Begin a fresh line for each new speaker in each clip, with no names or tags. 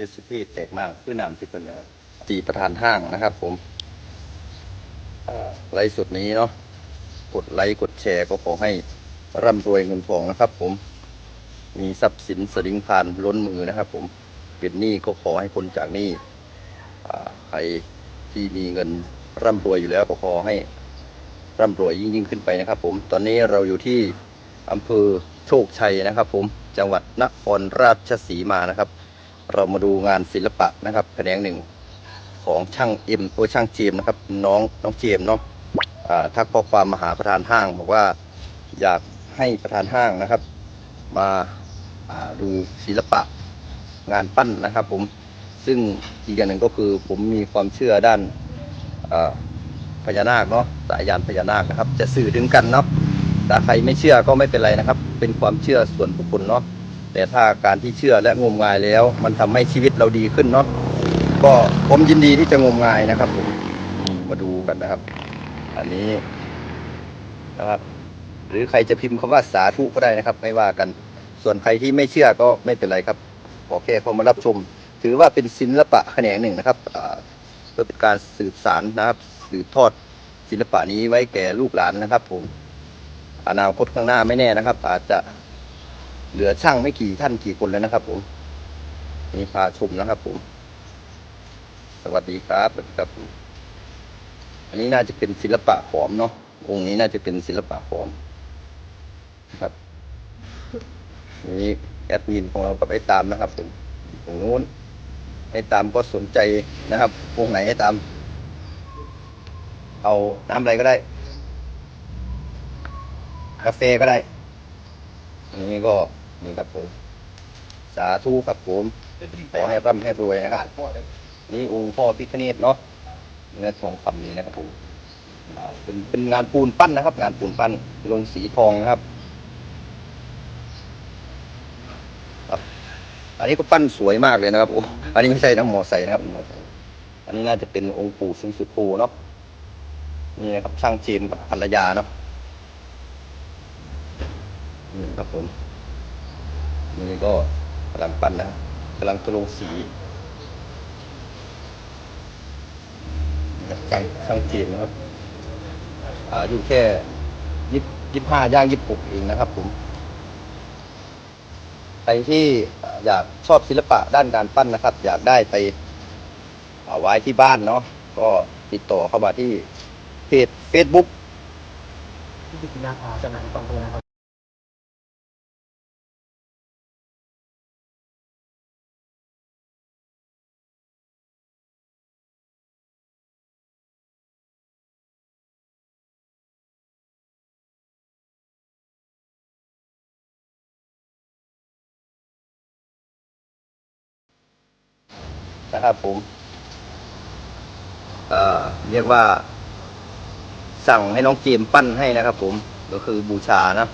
เอสพีแตกมากคือนามที่เป็นตีประธานห้างนะครับ ผมไลฟ์สดนี้เนาะกดไลค์กดแชร์ก็ขอให้ร่ำรวยเงินทองนะครับ ผม มีทรัพย์สินสลิงพานล้นมือนะครับ ผมเป็นหนี้ก็ขอให้พ้นจากหนี้ใครที่มีเงินร่ำรวยอยู่แล้วก็ขอให้ร่ำรวยยิ่งยิ่งขึ้นไปนะครับ ผม ตอนนี้เราอยู่ที่อำเภอโชคชัยนะครับ ผมจังหวัดนครราชสีมานะครับ เรามาดูงานศิลปะนะครับแขนงหนึ่งของช่างเอ็มโอช่างเจมนะครับ น้องน้องเจมเนาะอ่าทักข้อความมาหาประธานห้าง บอกว่าอยากให้ประธานห้างนะครับ มาดูศิลปะงานปั้นนะครับ ผมซึ่งอีกอย่างหนึ่งก็คือผมมีความเชื่อด้านพญานาคเนาะสายยานพญานาคนะครับ จะสื่อถึงกันเนาะถ้าใครไม่เชื่อก็ไม่เป็นไรนะครับ เป็นความเชื่อส่วนบุคคลเนาะ แต่ถ้าการที่เชื่อและงมงายแล้ว มันทำให้ชีวิตเราดีขึ้นเนาะก็ผมยินดีที่จะงมงายนะครับผมมาดูกันนะครับ อันนี้นะครับ หรือใครจะพิมพ์คำว่าสาธุก็ได้นะครับ ไม่ว่ากัน ส่วนใครที่ไม่เชื่อก็ไม่เป็นไรครับขอแค่เข้ามารับชม ถือว่าเป็นศิลปะแขนงหนึ่งนะครับอ่าเพื่อเป็นการสืบสารนะครับ สืบทอดศิลปะนี้ไว้แก่ลูกหลานนะครับ ผม อนาคตข้างหน้าไม่แน่นะครับ อาจจะ เหลือช่างไม่กี่ท่านกี่คนแล้วนะครับ ผมนี่พาชมนะครับ ผม สวัสดีครับสวัสดีครับอันนี้น่าจะเป็นศิลปะขอมเนาะองค์นี้น่าจะเป็นศิลปะขอมครับนี่แอดมินของเรากับไอ้ตามนะครับผมตรงนู้นไอ้ตามก็สนใจนะครับองค์ไหนไอ้ตาม เอาน้ำอะไรก็ได้ กาแฟก็ได้ อันนี้ก็ นี่ครับผม สาธุครับผม ขอให้ร่ำให้รวยนะครับ นี่องค์พ่อพิฆเนศเนาะเนื้อทองคำนี้นะครับผมเป็นเป็นงานปูนปั้นนะครับ งานปูนปั้นลงสีทองนะครับครับอันนี้ก็ปั้นสวยมากเลยนะครับโอ้อันนี้ไม่ใช่น้ำหมอใส่นะครับ อันนี้น่าจะเป็นองค์ปู่ซึ่งสุโพเนาะนี่นะครับช่างจีนกับภรรยาเนาะนี่ครับผม นี่ก็กำลังปั้นนะกำลังตะลงสีนะครับช่างช่างจีนนะครับอายุแค่ยี่ยี่ห้าย่างยี่หกเองนะครับ ผมใครที่อยากชอบศิลปะด้านการปั้นนะครับ อยากได้ไปเอาไว้ที่บ้านเนาะก็ติดต่อเข้ามาที่เพจ Facebook
ที่ติดนาคาจำหน่ายฟังตรงนะครับ
นะครับผมเอ่อเรียกว่า สั่งให้น้องเจมปั้นให้นะครับผม ก็คือบูชานะ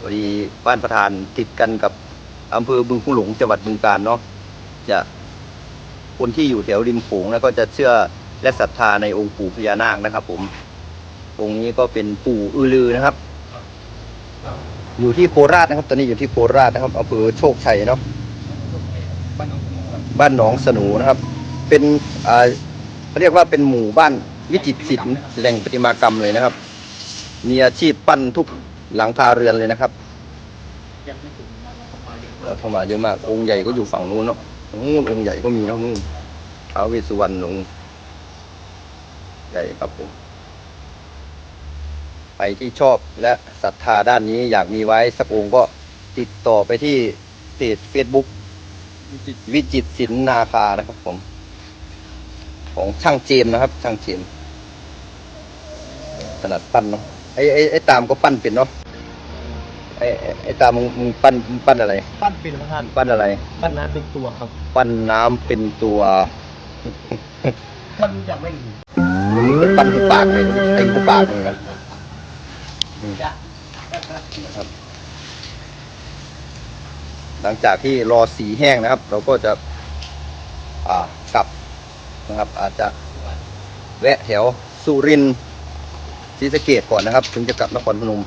พอดีบ้านประธานติดกันกับอำเภอบึงคุหลงจังหวัดบึงกาฬเนาะจะคนที่อยู่แถวริมโขงแล้วก็จะเชื่อและศรัทธาในองค์ปู่พญานาคนะครับ ผมองค์นี้ก็เป็นปู่อือลือนะครับ อยู่ที่โคราชนะครับ ตอนนี้อยู่ที่โคราชนะครับอำเภอโชคชัยเนาะ บ้านหนองสนูนะครับ เป็นอ่าเรียกว่าเป็นหมู่บ้านวิจิตรศิลป์แหล่งประติมากรรมเลยนะครับ มีอาชีพปั้นทุกหลังคาเรือนเลยนะครับ
ยังไม่ถึงมาประมา
เข้ามาเยอะมาก องค์ใหญ่ก็อยู่ฝั่งนู้นเนาะนู้นองค์ใหญ่ก็มีเนาะนู้นท้าวเวสสุวรรณองค์ใหญ่ครับผมใครที่ชอบและศรัทธาด้านนี้อยากมีไว้สักองค์ก็ติดต่อไปที่เพจเฟซบุ๊ก วิจิตรศิลป์นาคานะครับ ผม ของช่างเจมส์นะครับ ช่างเจมส์ถนัดปั้นเนาะไอ้ไอ้ไอ้ตามก็ปั้นเป็นเนาะไอ้ไอ้ไอ้ตามมึงมึงปั้นมึงปั้นอะไร
ปั้นเป็นพระธาตุ
ปั้นอะไร
ปั้นน้ำเป็นตัวครับ
ปั้นน้ำเป็นตัว
มันยังไม่มี
ปั้นที่ปากเลยเต็มที่ปากเลยนะ
จ้ะ
นะครับ หลังจากที่รอสีแห้งนะครับ เราก็จะอ่ากลับนะครับ อาจจะแวะแถวสุรินทร์ศรีสะเกดก่อนนะครับ ถึงจะกลับนครพนม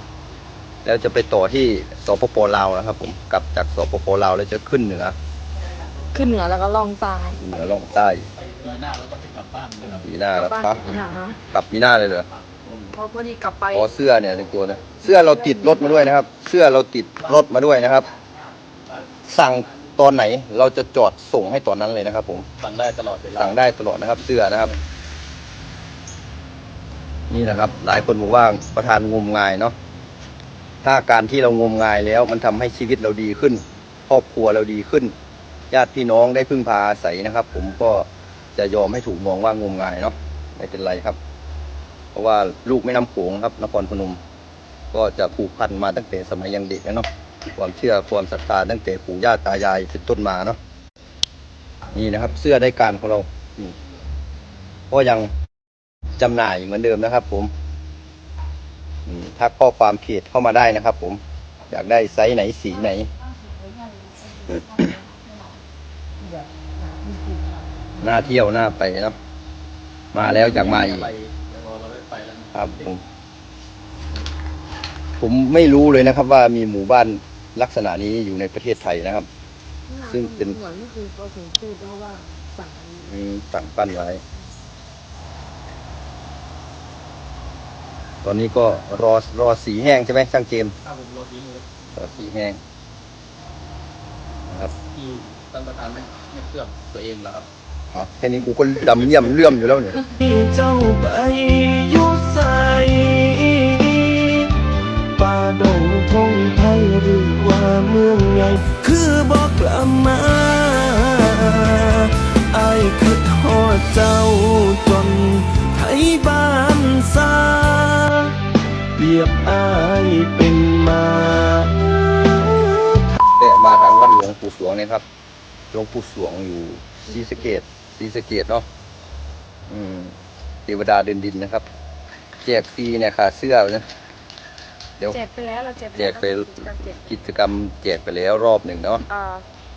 แล้วจะไปต่อที่สปปลาวนะครับ ผมกลับจากสปปลาวแล้วจะขึ้นเหนือ
ขึ้นเหนือแล้วก็ล่องใต้
เหนือล่องใต้
ปีหน้าเราก็จะกลับบ้านนะครับ
ปีหน้าแล้ว
บ้าน
ครับ
ปีหน้าฮะ
กลับปีหน้าเลยเหรอ
เพราะพอดีกลับไป
อ๋อเสื้อเนี่ยในตัวนะเสื้อเราติดรถมาด้วยนะครับ เสื้อเราติดรถมาด้วยนะครับ สั่งตอนไหนเราจะจอดส่งให้ตอนนั้นเลยนะครับ ผม
สั่งได้ตลอดเวลา
สั่งได้ตลอดนะครับ เสื้อนะครับ นี่แหละครับ หลายคนบอกว่าประธานงมงายเนาะถ้าการที่เรางมงายแล้ว มันทำให้ชีวิตเราดีขึ้น ครอบครัวเราดีขึ้น ญาติพี่น้องได้พึ่งพาอาศัยนะครับ ผมก็จะยอมให้ถูกมองว่างมงายเนาะไม่เป็นไรครับ เพราะว่าลูกไม่น้ำโขงครับนครพนม ก็จะผูกพันมาตั้งแต่สมัยยังเด็กนะเนาะ ความเชื่อความศรัทธาตั้งแต่ปู่ย่าตายายเป็นต้นมาเนาะนี่นะครับ เสื้อได้การของเราก็ยังจำหน่ายเหมือนเดิมนะครับ ผมอืมทักข้อความเพจเข้ามาได้นะครับ ผม อยากได้ไซส์ไหนสีไหนหน้าเที่ยวหน้าไปนะมาแล้วอยากมาอีก
ครับ
ผมผมไม่รู้เลยนะครับ ว่ามีหมู่บ้าน ลักษณะนี้อยู่ในประเทศไทยนะครับ ซึ่งเป็น
เหมือนก็คือพอถึงพูดเพราะว่าสั่งอันนี้
มีสั่งปั้นไว้ ตอนนี้ก็รอรอสีแห้งใช่ไหมช่างเจมส์
ถ้าผมรถนี้เลย
รอสีแห้งนะครับ
ที่ท่านประธานไม่ไม่เคลือบตัวเองเหรอครับ
อ๋อแค่นี้กูก็ดำเยี่ยมเลื่อมอยู่แล้วเนี่ย
เจ้าไปอยู่ใสป่า ดงพงไทยหรือว่าเมืองใหญ่คือบอกกลับมาอายคือทอดเจ้าจนไทยบ้านซาเปรียบอายเป็นมา
แต่มาทางวัดหลวงปู่สวงเนี่ยครับหลวงปู่สวงอยู่ศรีสะเกดศรีสะเกดเนาะอืมเทวดาเดินดินนะครับแจกฟรีเนี่ยค่ะเสื้อนะ เดี๋ยว
แจกไปแล้วเราแจก
แจกไป
การแจก
กิจกรรมแจกไปแล้วรอบหนึ่งเนาะ
อ่า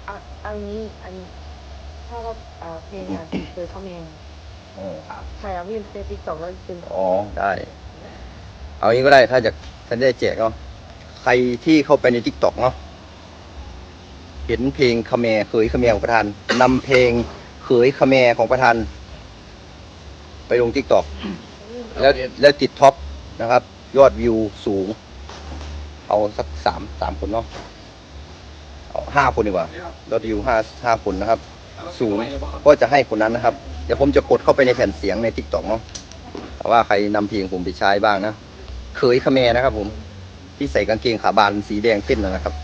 อะอันนี้อันนี้ถ้าเราอ่าเพลงอะเคยเข้าเมง
อ๋อ
ใครเอาพี่เฟซติ๊กต็อกแล้วเป็น
อ๋อได้ เอางี้ก็ได้ถ้าจะถ้าได้แจกเนาะใครที่เข้าไปในทิกตอกเนาะเห็นเพลงคาแมร์เคยคาแมร์ของประธานนำเพลงเคยคาแมร์ของประธาน ไปลงทิกตอกแล้วแล้วติดท็อปนะครับ ยอดวิวสูง เอาสักสามสามคนเนาะเอาห้าคนดีกว่ายอดวิวห้าห้าคนนะครับสูงก็จะให้คนนั้นนะครับ เดี๋ยวผมจะกดเข้าไปในแผ่นเสียงในทิกตอกเนาะแต่ว่าใครนำเพลงผมไปใช้บ้างนะเคยขแมนะครับ ผม ที่ใส่กางเกงขาบานสีแดงเต้นนนะครับ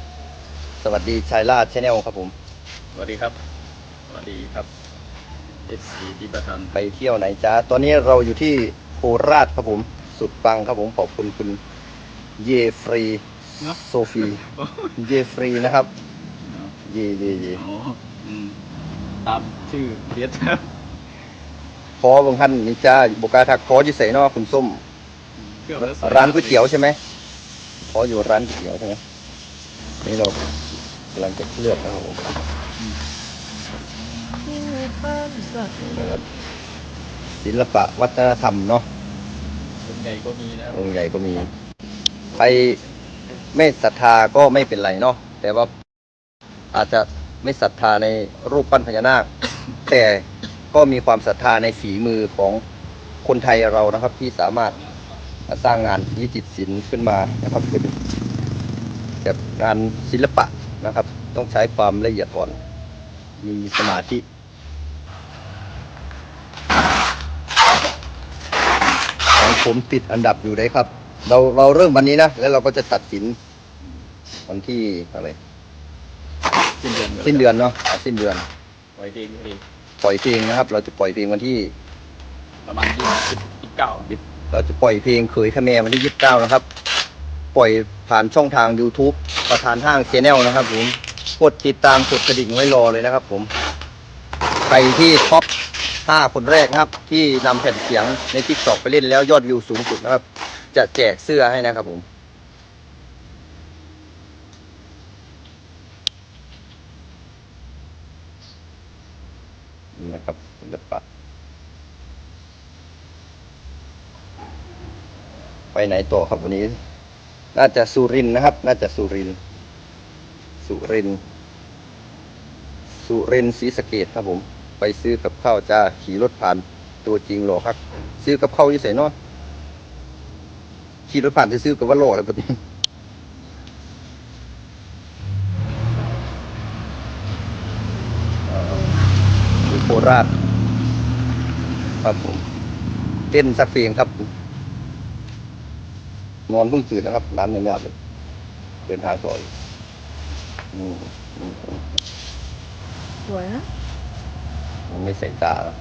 สวัสดีชายลาดชาแนลครับ ผม
สวัสดีครับ สวัสดีครับเอฟซีที่ประธาน
ไปเที่ยวไหนจ้าตอนนี้เราอยู่ที่โคราชครับผม สุดปังครับผมขอบคุณคุณเยฟรี โซฟีเยฟรีนะครับ เยเยเย
อ๋ออืมตามชื่อเรียนครับ
ขอบางท่านนี่จ้าบกล้าทักขออยู่ใส่นอกคุณส้ม
เครื่องแล้วส
ร้านก๋วยเตี๋ยวใช่ไหมขออยู่ร้านก๋วยเตี๋ยวใช่ไหมนี่เรากำลังจะเลือกนะครับผมนะครับศิลปะวัฒนธรรมเนาะ
ส่วนใหญ่ก็มีนะ
องค์ใหญ่ก็มีใคร ไม่ศรัทธาก็ไม่เป็นไรเนาะแต่ว่าอาจจะไม่ศรัทธาในรูปปั้นพญานาค แต่ก็มีความศรัทธาในฝีมือของคนไทยเรานะครับ ที่สามารถสร้างงานวิจิตรศิลป์ขึ้นมานะครับเป็นแบบงานศิลปะนะครับ ต้องใช้ความละเอียดอ่อน มีสมาธิของผมติดอันดับอยู่เลยครับ เราเราเริ่มวันนี้นะ แล้วเราก็จะตัดสินวันที่อะไร
สิ้นเดือน
สิ้นเดือนเนาะอะสิ้นเดือน
ไว้ดีดี
ปล่อยเพลงนะครับ เราจะปล่อยเพลงวันที่
ประมาณยี่สิบเก้า
เราจะปล่อยเพลงเคยขแมวันที่ยี่สิบเก้านะครับ ปล่อยผ่านช่องทาง YouTube ประธานห้างเชนแนลนะครับผมกดติดตามกดกระดิ่งไว้รอเลยนะครับ ผมใครที่ท็อปห้าคนแรกนะครับ ที่นำแผ่นเสียงในทิกตอกไปเล่นแล้วยอดวิวสูงสุดนะครับ จะแจกเสื้อให้นะครับผม นะครับศิลปะไปไหนต่อครับวันนี้ น่าจะสุรินนะครับ น่าจะสุริน สุริน สุเรนศรีสะเกดครับผม ไปซื้อกับข้าวจ้า ขี่รถผ่านตัวจริงหรอครับ ซื้อกับข้าวยี่ใส่เนาะ ขี่รถผ่านจะซื้อกับว่าหล่ออะไรแบบนี้เอ่ออยู่โคราชครับผมเต้นสักเพลงครับ นอนเพิ่งตื่นนะครับร้านในเนี่ยเลยเดินทางต่ออีกอืมอืมอืม
สวยนะ
มันไม่ใส่ตาแล้ว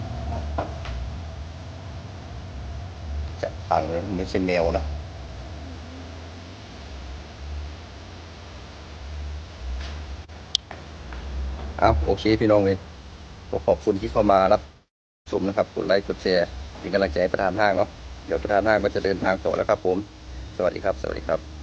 จัดตังเลยไม่ใช่แมวนะ อาโอเคพี่น้องเลยขอบคุณที่เข้ามารับชมนะครับกดไลค์กดแชร์เป็นกำลังใจให้ประธานห้างเนาะเดี๋ยวประธานห้างก็จะเดินทางต่อแล้วครับผม สวัสดีครับ สวัสดีครับ